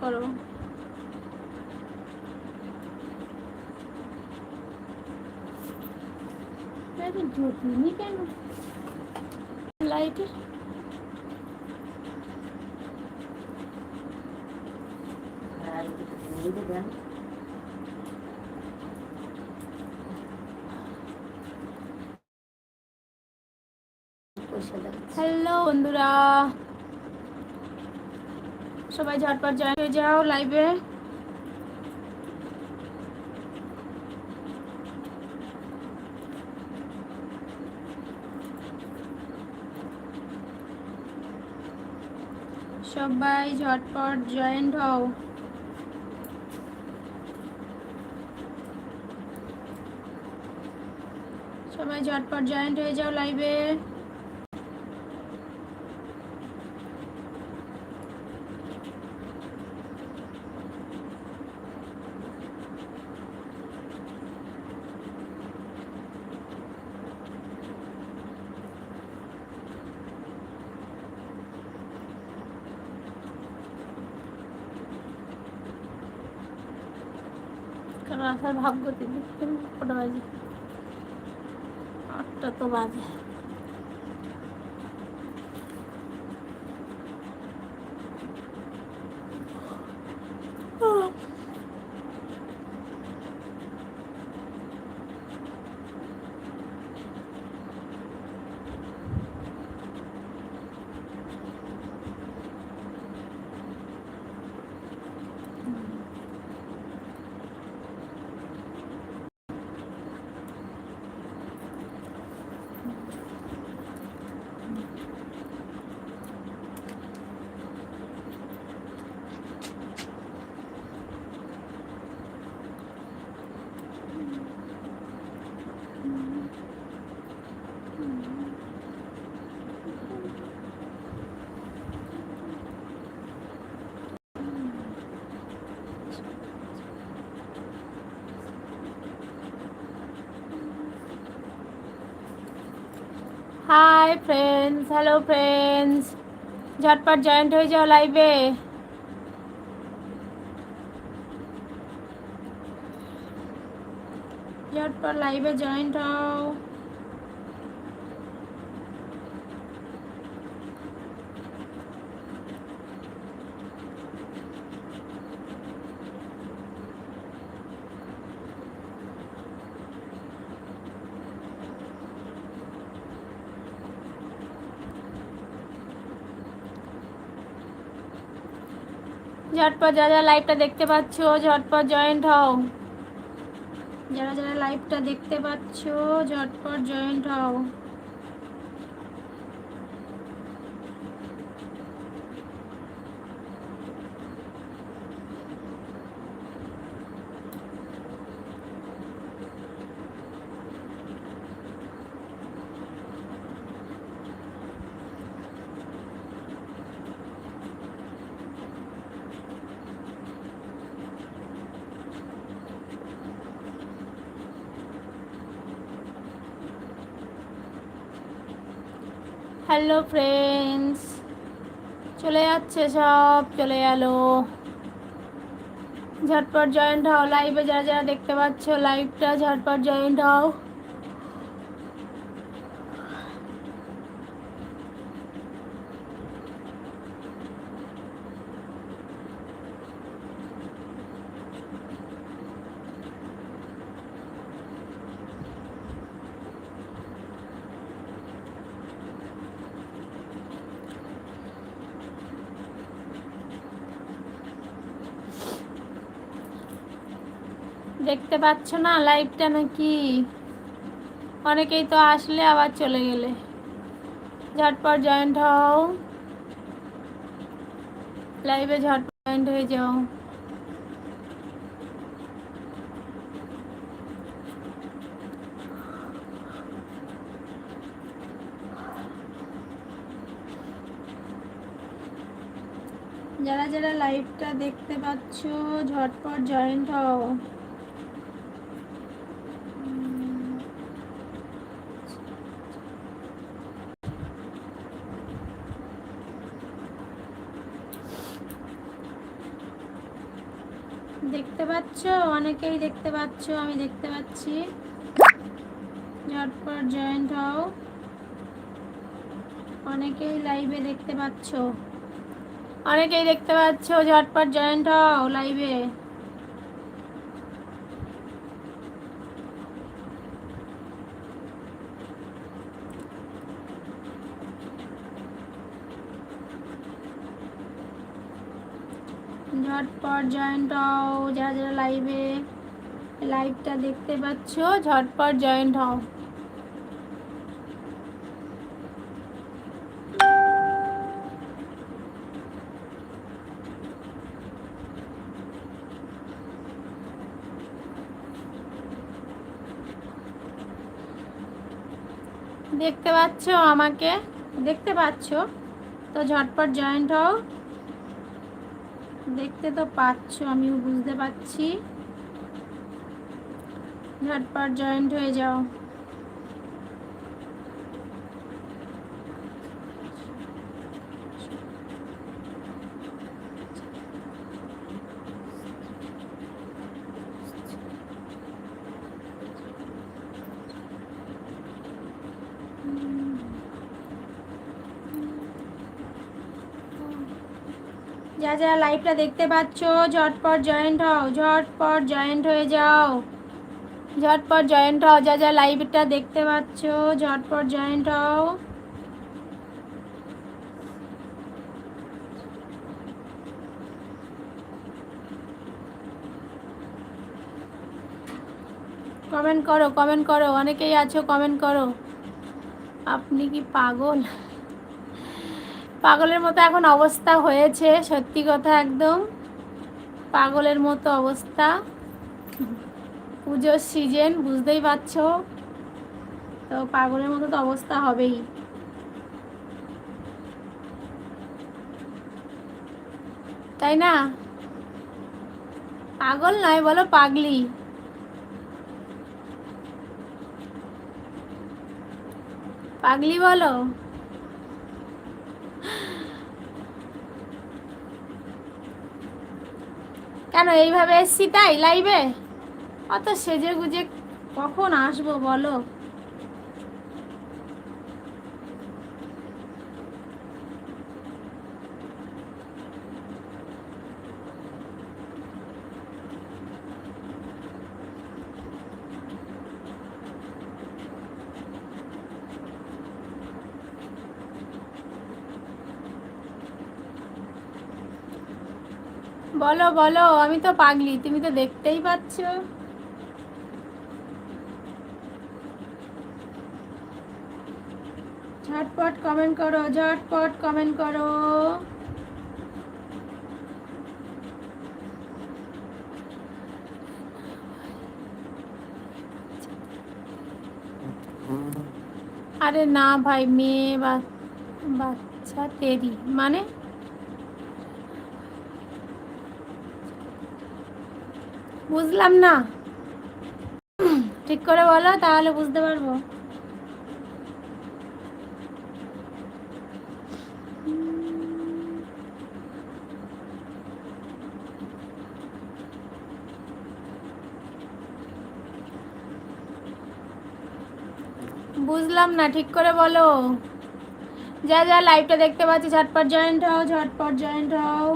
করো। কেন? লাইটের হ্যালো বন্ধুরা। সবাই ঝটপট জয়েন হয়ে যাও লাইভে সবাই ঝটপট জয়েন্ট হও। সবাই ঝটপট জয়েন্ট হয়ে যাও লাইভে কটা বাজে। আটটা তো বাজে। হাই ফ্রেন্ডস হ্যালো ফ্রেন্ডস ঝটপট জয়েন্ট হয়ে যাও লাইভে ঝটপট লাইভে জয়েন্ট হও। ঝটপট যারা যারা লাইভটা দেখতে পাচ্ছ, ঝটপট জয়েন্ট হও। যারা যারা লাইভটা দেখতে পাচ্ছ, ঝটপট জয়েন্ট হও। হ্যালো ফ্রেন্ডস চলে যাচ্ছে সব, চলে গেল। ঝটপট জয়েন্ট হও লাইভে যারা যারা দেখতে পাচ্ছ লাইভটা ঝটপট জয়েন্ট হও। দেখতে পাচ্ছ না? লাইভটা নাকি? অনেকেই তো আসলে আবার চলে গেলে। ঝটপট জয়েন্ট হও। লাইভে ঝটপট জয়েন্ট হয়ে যাও। যারা যারা লাইভটা দেখতে পাচ্ছ, ঝটপট জয়েন্ট হও। দেখতে পাচ্ছ? অনেকেই দেখতে পাচ্ছ, আমি দেখতে পাচ্ছি। ঝটপট জয়েন্ট হও। অনেকেই লাইভে দেখতে পাচ্ছ। অনেকেই দেখতে পাচ্ছ, ঝটপট জয়েন্ট হও লাইভে ঝটপট জয়েন্ট হও, যারা যারা লাইভে লাইভটা দেখতে পাচ্ছ, ঝটপট জয়েন্ট হও। দেখতে পাচ্ছ আমাকে? দেখতে পাচ্ছ? তো ঝটপট জয়েন্ট হও। দেখতে তো পাচ্ছ আমিও বুঝতে পারছি। ঝটপট জয়েন্ট হয়ে যাও। যা যা লাইভটা দেখতে পাচ্ছ। ঝটপট জয়েন্ট হও, ঝটপট জয়েন্ট হয়ে যাও। ঝটপট জয়েন্ট হও, যা যা লাইভটা দেখতে পাচ্ছ, ঝটপট জয়েন্ট হও। কমেন্ট করো কমেন্ট করো, অনেকেই আছো কমেন্ট করো। আপনি কি পাগল? পাগলের মতো এখন অবস্থা হয়েছে, সত্যি কথা একদম। পাগলের মতো অবস্থা। পুজোর সিজন বুঝতেই পারছ? তো পাগলের মতো তো অবস্থা হবেই। তাই না? পাগল নয়, বলো পাগলি। পাগলি বলো। কেন এইভাবে এসছি তাই লাইভে অত সেজে গুজে কখন আসব বলো? বলো বলো, আমি তো পাগলি, তুমি তো দেখতেই পাচ্ছ। ঝটপট কমেন্ট করো, ঝটপট কমেন্ট করো। আরে না ভাই, মেয়ে বাচ্চা তেরি মানে বুঝলাম না। ঠিক করে বলো, তাহলে বুঝতে পারব। বুঝলাম না, ঠিক করে বলো। যা যা লাইভটা দেখতে পাচ্ছি, ঝটপট জয়েন্ট হও, ঝটপট জয়েন্ট হও।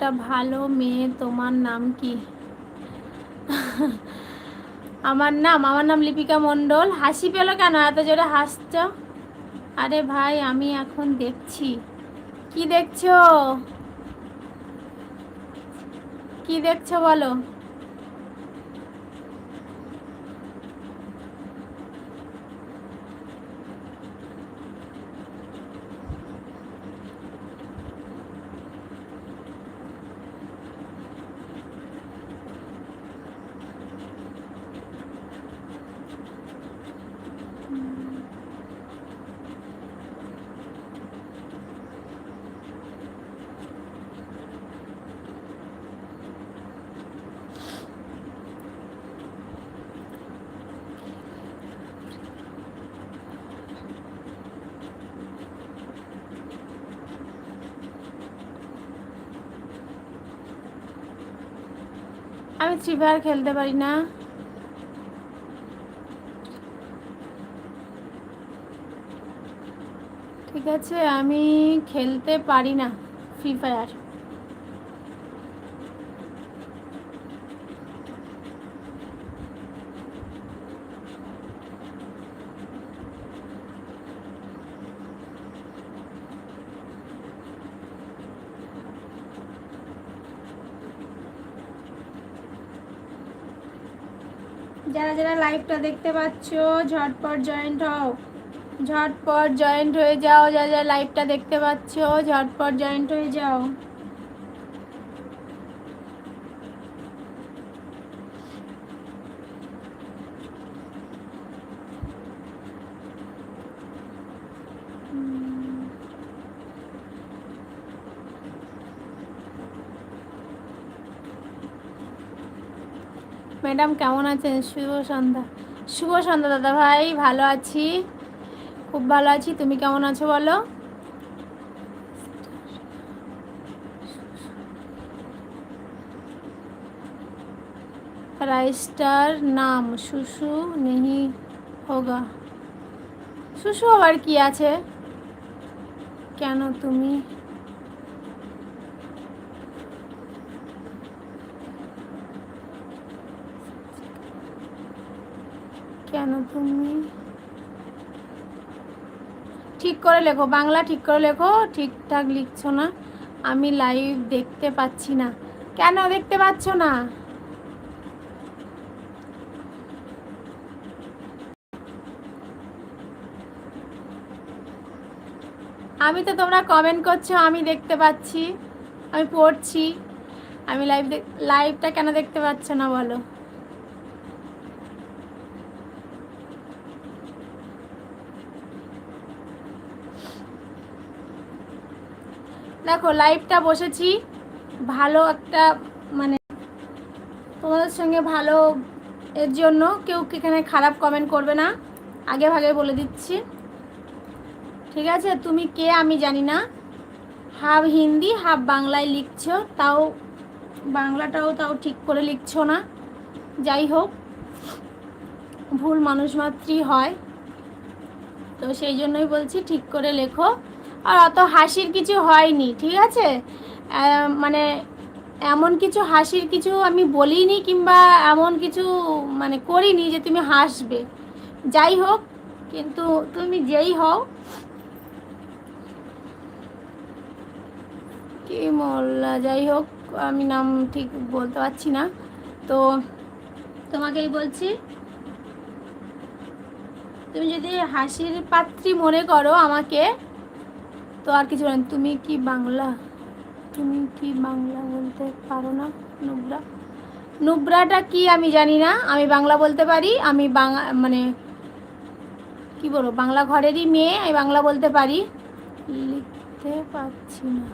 একটা ভালো মেয়ে, তোমার নাম কি? আমার নাম আমার নাম লিপিকা মণ্ডল। হাসি পেল কেন? এত জোরে হাসছ? আরে ভাই, আমি এখন দেখছি। কি দেখছ? কি দেখছ বলো? আমি ফ্রি ফায়ার খেলতে পারি না। ঠিক আছে আমি খেলতে পারি না ফ্রি ফায়ার যারা যারা লাইভটা দেখতে পাচ্ছ। ঝটপট জয়েন্ট হও। ঝটপট জয়েন্ট হয়ে যাও, যা যা লাইভটা দেখতে পাচ্ছ, ঝটপট জয়েন্ট হয়ে যাও। ম্যাডাম কেমন আছেন? শুভ সন্ধ্যা। শুভ সন্ধ্যা দাদা ভাই, ভালো আছি? খুব ভালো আছি, তুমি কেমন আছো বলো? রাইস্টার নাম শুশু নেহি হোগা। শুশু আবার কি আছে? কেন তুমি? কেন তুমি? ঠিক করে লেখো, বাংলা ঠিক করে লেখো, ঠিকঠাক লিখছো না। আমি লাইভ দেখতে পাচ্ছি না। কেন দেখতে পাচ্ছ না? আমি তো তোমরা কমেন্ট করছ, আমি দেখতে পাচ্ছি, আমি পড়ছি। আমি লাইভ লাইভটা কেন দেখতে পাচ্ছ না বলো? দেখো লাইভটা বসেছি। ভালো একটা মানে তোমাদের সঙ্গে ভালো এর জন্য। কেউ এখানে খারাপ কমেন্ট করবে না? আগে ভাগে বলে দিচ্ছি। ঠিক আছে? তুমি কে আমি জানি না। হাফ হিন্দি হাফ বাংলায় লিখছো। তাও, বাংলাটাও তাও ঠিক করে লিখছো না। যাই হোক, ভুল মানুষ মাত্রই হয়। তো সেই জন্যই বলছি, ঠিক করে লেখো। আর অত হাসির কিছু হয়নি, ঠিক আছে? মানে এমন কিছু হাসির কিছু আমি বলিনি কিংবা এমন কিছু মানে করিনি যে তুমি হাসবে। যাই হোক, কিন্তু তুমি যেই হও, কি মোল্লা, যাই হোক, আমি নাম ঠিক বলতে পারছি না। তো তোমাকেই বলছি, তুমি যদি হাসির পাত্রী মনে করো আমাকে তো আর কিছু না তুমি কি বাংলা? তুমি কি বাংলা বলতে পারো না? নুব্রা? নুব্রাটা কি আমি জানি না, আমি বাংলা বলতে পারি, আমি বাংলা মানে কি বলব, বাংলা ঘরেরই মেয়ে, আমি বাংলা বলতে পারি। লিখতে পারছি না।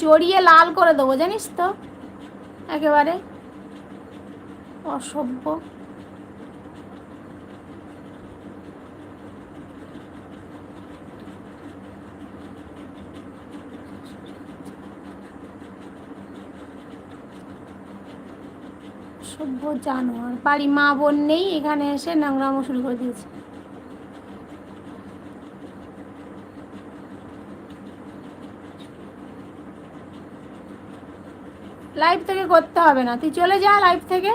চড়িয়ে লাল করে দেবো, জানিস তো? একেবারে অসভ্য। সভ্য জানোয়ার। বাড়ি মা বোন নেই, এখানে এসে নোংরামো শুরু করে দিয়েছে। লাইভ থেকে করতে হবে না। তুই চলে যা লাইভ থেকে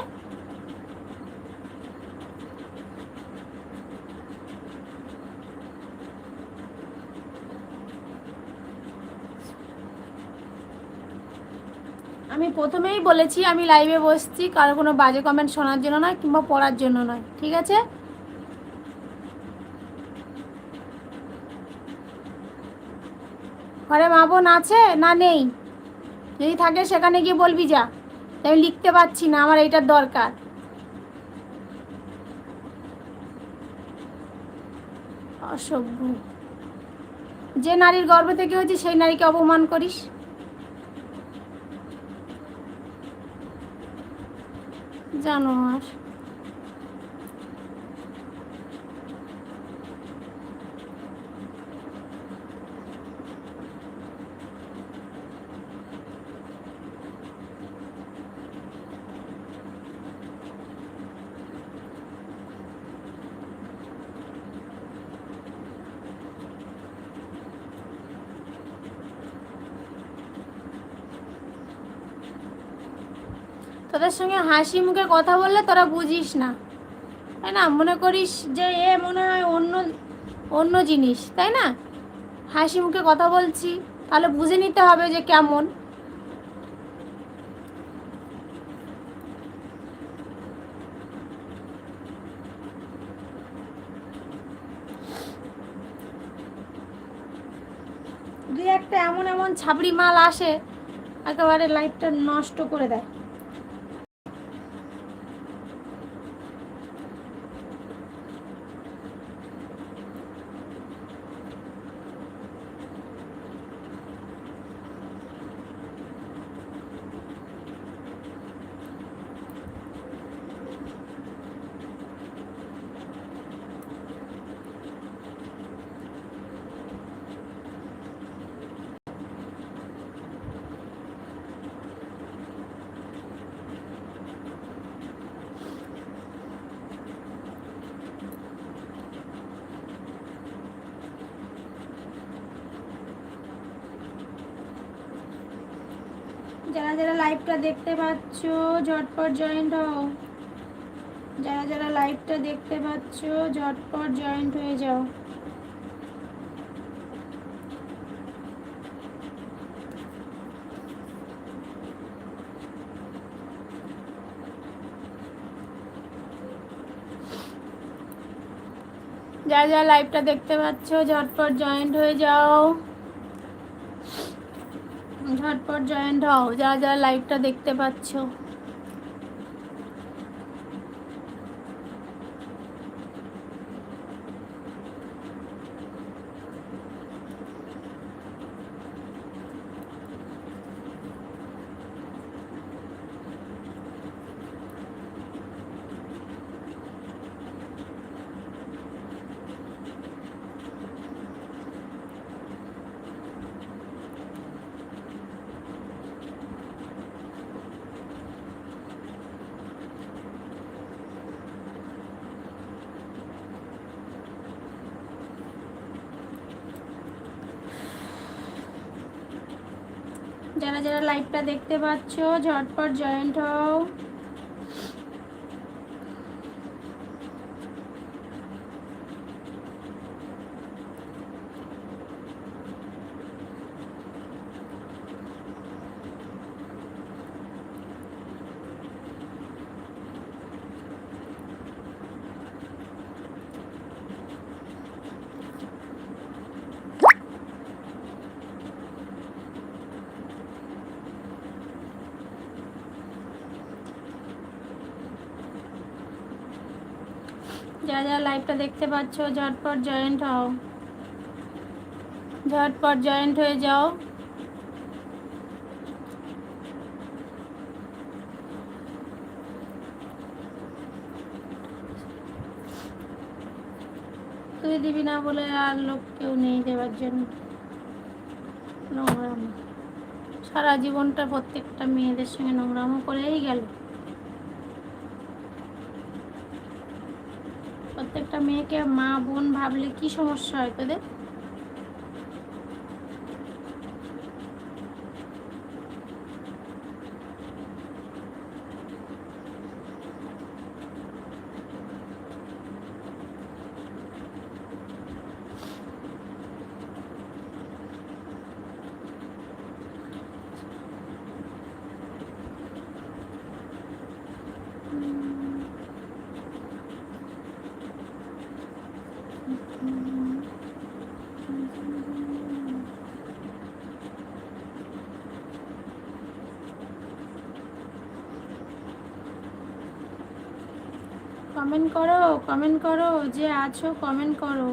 আমি প্রথমেই বলেছি আমি লাইভে বসছি, কারও কোনো বাজে কমেন্ট শোনার জন্য নয় কিংবা পড়ার জন্য নয়, ঠিক আছে? ঘরে মা বোন আছে না নেই? যদি থাকে সেখানে গিয়ে বলবি যা। আমি লিখতে পারছি না, আমার এইটার দরকার। অসভ্য। যে নারীর গর্ভ থেকে হয়েছে, সেই নারীকে অপমান করিস? জানোয়ার তোদের সঙ্গে হাসি মুখে কথা বললে তোরা বুঝিস না। তাই না? মনে করিস যে এ মনে হয় অন্য অন্য জিনিস, তাই না? হাসি মুখে কথা বলছি, তাহলে বুঝে নিতে হবে যে কেমন। দুই একটা এমন এমন ছাবড়ি মাল আসে, একেবারে লাইফটা নষ্ট করে দেয়। যারা যারা লাইভটা দেখতে পাচ্ছ, ঝটপট জয়েন্ট হও। যারা যারা লাইভটা দেখতে পাচ্ছ, ঝটপট জয়েন্ট হয়ে যাও। যারা যারা লাইভটা দেখতে পাচ্ছ, ঝটপট জয়েন্ট হয়ে যাও। ঝটপট জয়েন্ট হও যারা যারা লাইভটা দেখতে পাচ্ছ। যারা যারা লাইভটা দেখতে পাচ্ছ ঝটপট জয়েন্ট হও। যারা যারা লাইভটা দেখতে পাচ্ছ, ঝটপট জয়েন্ট হও। ঝটপট জয়েন্ট হয়ে যাও। তুই দিবি না বলে আর লোক কেউ নেই দেওয়ার জন্য। নোংরামো। সারা জীবনটা প্রত্যেকটা মেয়েদের সঙ্গে নোংরামো করেই গেল। প্রত্যেকটা মেয়েকে মা বোন ভাবলে কি সমস্যা হয় তোদের কমেন্ট করো কমেন্ট করো যে আছো কমেন্ট করো।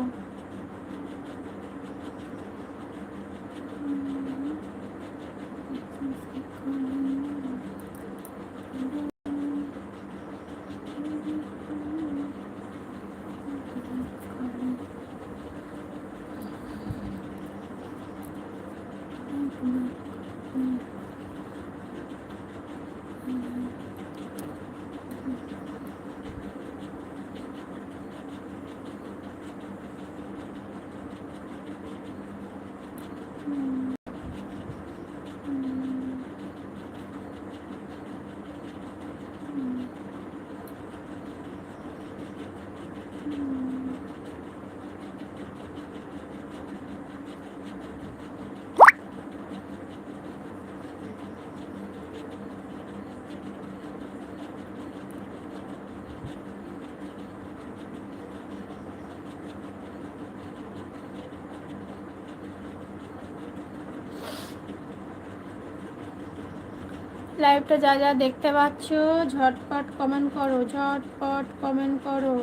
লাইভটা যা যা দেখতে পাচ্ছ ঝটপট কমেন্ট করো ঝটপট কমেন্ট করো।